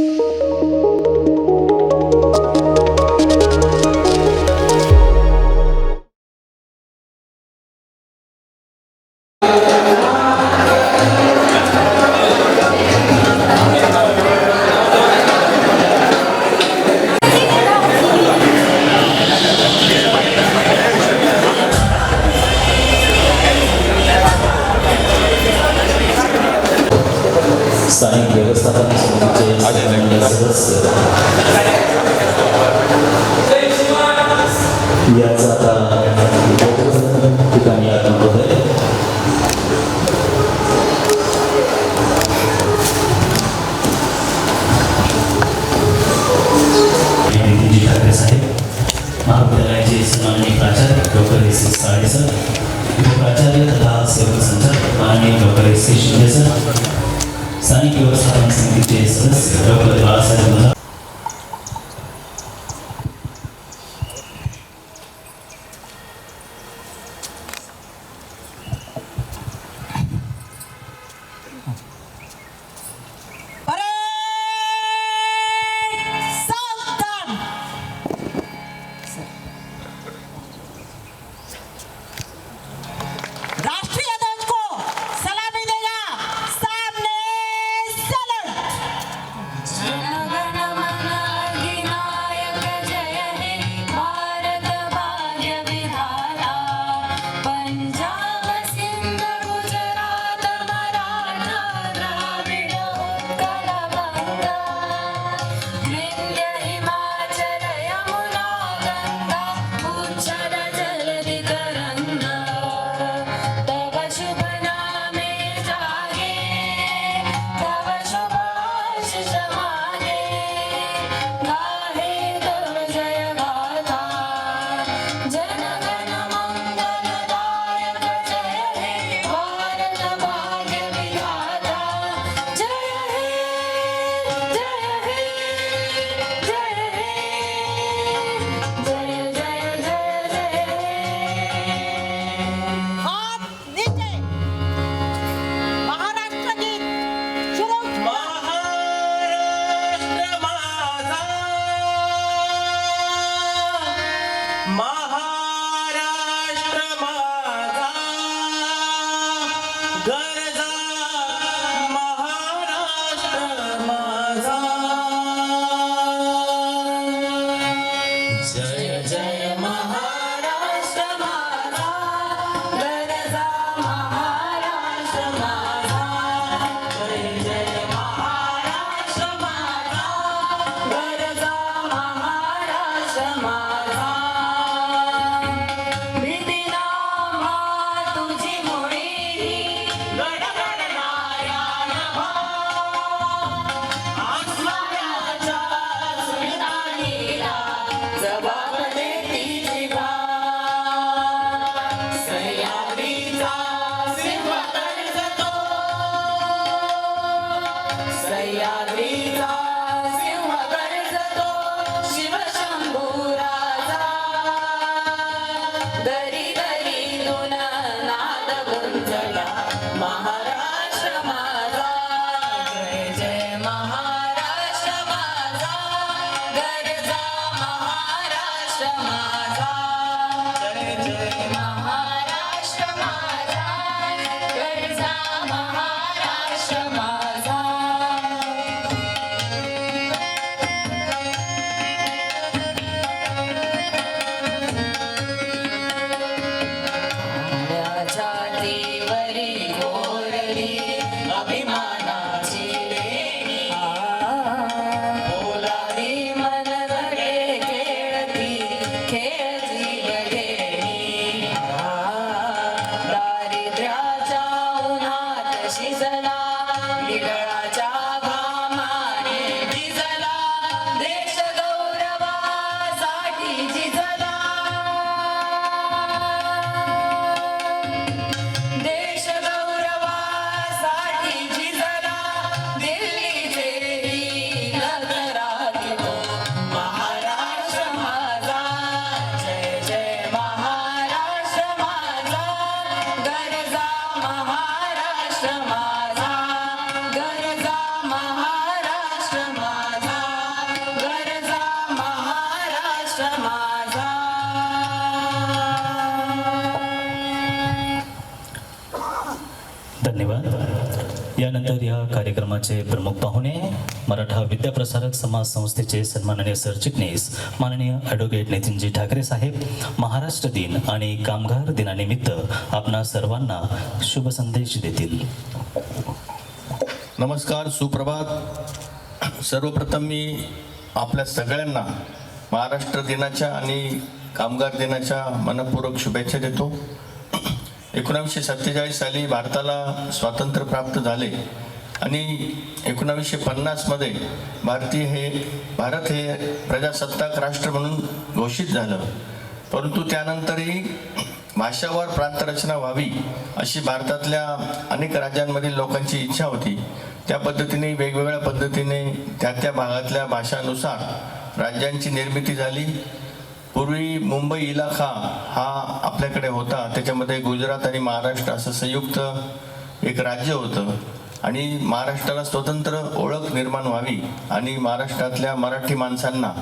you స్థానిక వ్యవస్థాపన సమితి సదస్సు. ద్రౌపది రాసే महाराष्ट्र धन्यवाद. यानंतर या कार्यक्रमाचे प्रमुख पाहुणे मराठा विद्याप्रसारक समाज संस्थेचे सन्माननीय सरचिटणीस माननीय ॲडव्होकेट नितीनजी ठाकरे साहेब महाराष्ट्र दिन आणि कामगार दिनानिमित्त आपणा सर्वांना शुभ संदेश देतील. नमस्कार सुप्रभात. सर्वप्रथम मी आपल्या सगळ्यांना महाराष्ट्र दिनाच्या आणि कामगार दिनाच्या मनपूर्वक शुभेच्छा देतो. एकोणावीसशे सत्तेचाळीस साली भारताला स्वातंत्र्य प्राप्त झाले आणि एकोणावीसशे पन्नासमध्ये भारतीय हे भारत हे प्रजासत्ताक राष्ट्र म्हणून घोषित झालं. परंतु त्यानंतरही भाषावर प्रांतरचना व्हावी अशी भारतातल्या अनेक राज्यांमधील लोकांची इच्छा होती. त्या पद्धतीने वेगवेगळ्या पद्धतीने त्या त्या भागातल्या भाषानुसार राज्यांची निर्मिती झाली. पूर्वी मुंबई इलाखा हा आपल्याकडे होता. त्याच्यामध्ये गुजरात आणि महाराष्ट्र असं संयुक्त एक राज्य होतं. आणि महाराष्ट्राला स्वतंत्र ओळख निर्माण व्हावी आणि महाराष्ट्रातल्या मराठी माणसांना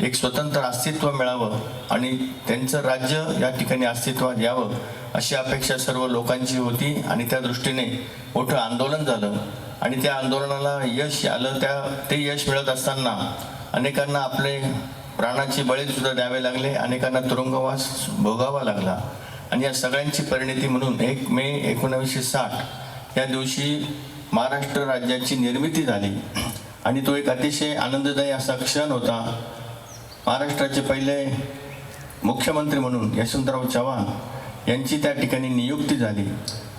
एक स्वतंत्र अस्तित्व मिळावं आणि त्यांचं राज्य या ठिकाणी अस्तित्वात यावं अशी अपेक्षा सर्व लोकांची होती आणि त्या दृष्टीने मोठं आंदोलन झालं. आणि त्या आंदोलनाला यश आलं. त्या ते यश मिळत असताना अनेकांना आपले प्राणाची बळी सुद्धा द्यावे लागले अनेकांना तुरुंगवास भोगावा लागला. आणि या सगळ्यांची परिणिती म्हणून एक मे एकोणावीसशे साठ या दिवशी महाराष्ट्र राज्याची निर्मिती झाली. आणि तो एक अतिशय आनंददायी असा क्षण होता. महाराष्ट्राचे पहिले मुख्यमंत्री म्हणून यशवंतराव चव्हाण यांची त्या ठिकाणी नियुक्ती झाली.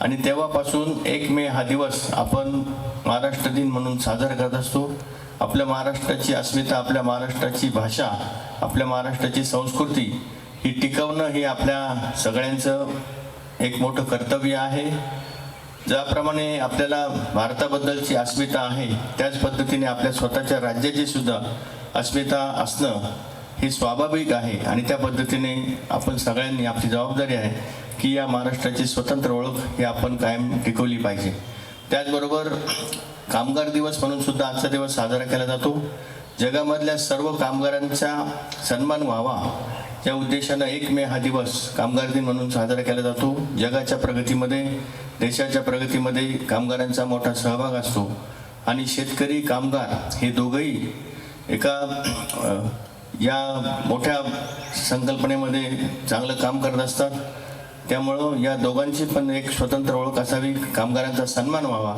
आणि तेव्हापासून एक मे हा दिवस आपण महाराष्ट्र दिन म्हणून साजरा करत असतो. आपल्या महाराष्ट्राची अस्मिता आपल्या महाराष्ट्राची भाषा आपल्या महाराष्ट्राची संस्कृती ही टिकवणं हे आपल्या सगळ्यांचं एक मोठं कर्तव्य आहे. ज्याप्रमाणे आपल्याला भारताबद्दलची अस्मिता आहे त्याच पद्धतीने आपल्या स्वतःच्या राज्याची सुद्धा अस्मिता असणं हे स्वाभाविक आहे. आणि त्या पद्धतीने आपण सगळ्यांनी आपली जबाबदारी आहे की या महाराष्ट्राची स्वतंत्र ओळख ही आपण कायम टिकवली पाहिजे. त्याचबरोबर कामगार दिवस म्हणून सुद्धा आजचा दिवस साजरा केला जातो. जगामधल्या सर्व कामगारांचा सन्मान व्हावा या उद्देशानं एक मे हा दिवस कामगार दिन म्हणून साजरा केला जातो. जगाच्या प्रगतीमध्ये देशाच्या प्रगतीमध्ये कामगारांचा मोठा सहभाग असतो. आणि शेतकरी कामगार हे दोघंही एका या मोठ्या संकल्पनेमध्ये चांगलं काम करत असतात. त्यामुळं या दोघांची पण एक स्वतंत्र ओळख असावी कामगारांचा सन्मान व्हावा.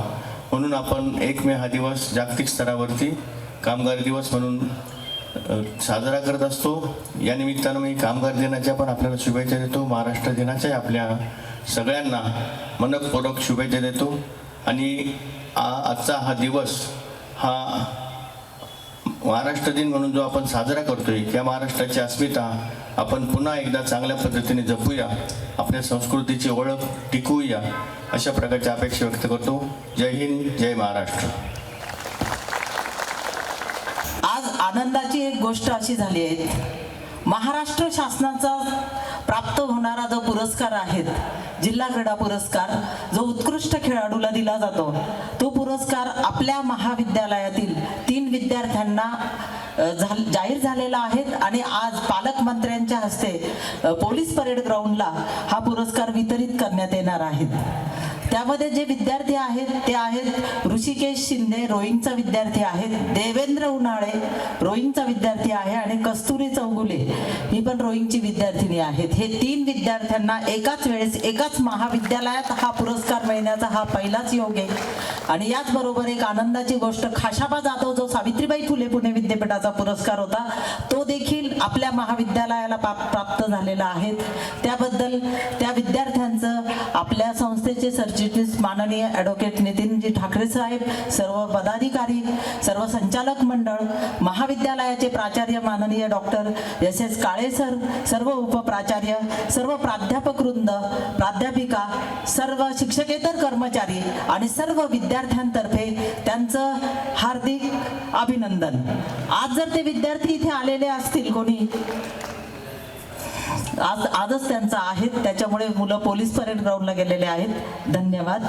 म्हणून आपण एक मे हा दिवस जागतिक स्तरावरती कामगार दिवस म्हणून साजरा करत असतो. या निमित्तानं मी कामगार दिनाच्या पण आपल्याला शुभेच्छा देतो. महाराष्ट्र दिनाच्या आपल्या सगळ्यांना मनपूर्वक शुभेच्छा देतो. आणि आ- आजचा हा दिवस हा महाराष्ट्र दिन म्हणून जो आपण साजरा करतोय त्या महाराष्ट्राची अस्मिता आपण पुन्हा एकदा चांगल्या पद्धतीने जपूया आपल्या संस्कृतीची ओळख टिकवूया अशा प्रकारची अपेक्षा व्यक्त करतो. जय हिंद जय महाराष्ट्र. आज आनंदाची एक गोष्ट अशी झाली आहे. महाराष्ट्र शासनाचा प्राप्त होणारा जो पुरस्कार आहेत जिल्हा क्रीडा पुरस्कार जो उत्कृष्ट खेळाडूला दिला जातो तो पुरस्कार आपल्या महाविद्यालयातील तीन विद्यार्थ्यांना जाहीर झालेला आहे आणि आज पालकमंत्र्यांच्या हस्ते पोलीस परेड ग्राउंडला हा पुरस्कार वितरित करण्यात येणार आहेत त्यामध्ये जे विद्यार्थी आहेत ते आहेत ऋषिकेश शिंदे रोईंगचा विद्यार्थी आहेत देवेंद्र उन्हाळे रोईंगचा विद्यार्थी आहे आणि कस्तुरी चौगुले ही पण रोईंगची विद्यार्थिनी आहेत. हे तीन विद्यार्थ्यांना एकाच वेळेस एकाच महाविद्यालयात हा पुरस्कार मिळण्याचा हा पहिलाच योग आहे. आणि याचबरोबर एक आनंदाची गोष्ट खाशाबा जाधव जो सावित्रीबाई फुले पुणे विद्यापीठाचा पुरस्कार होता तो देखील आपल्या महाविद्यालयाला पा- प्राप्त झालेला आहे. त्याबद्दल त्या विद्यार्थ्यांचं आपल्या संस्थेचे सरचिटणीस माननीय ॲडव्होकेट नितीनजी ठाकरे साहेब सर्व पदाधिकारी सर्व संचालक मंडळ महाविद्यालयाचे प्राचार्य माननीय doctor S S Kale sir सर्व उपप्राचार्य सर्व प्राध्यापक वृंद प्राध्यापिका सर्व शिक्षकेतर कर्मचारी आणि सर्व विद्यार्थ्यांतर्फे त्यांचं हार्दिक अभिनंदन. आज जर ते विद्यार्थी इथे आलेले असतील कोणी आज आजच त्यांचा आहेत त्याच्यामुळे मुलं पोलीस परेड ग्राउंडला गेलेले आहेत. धन्यवाद.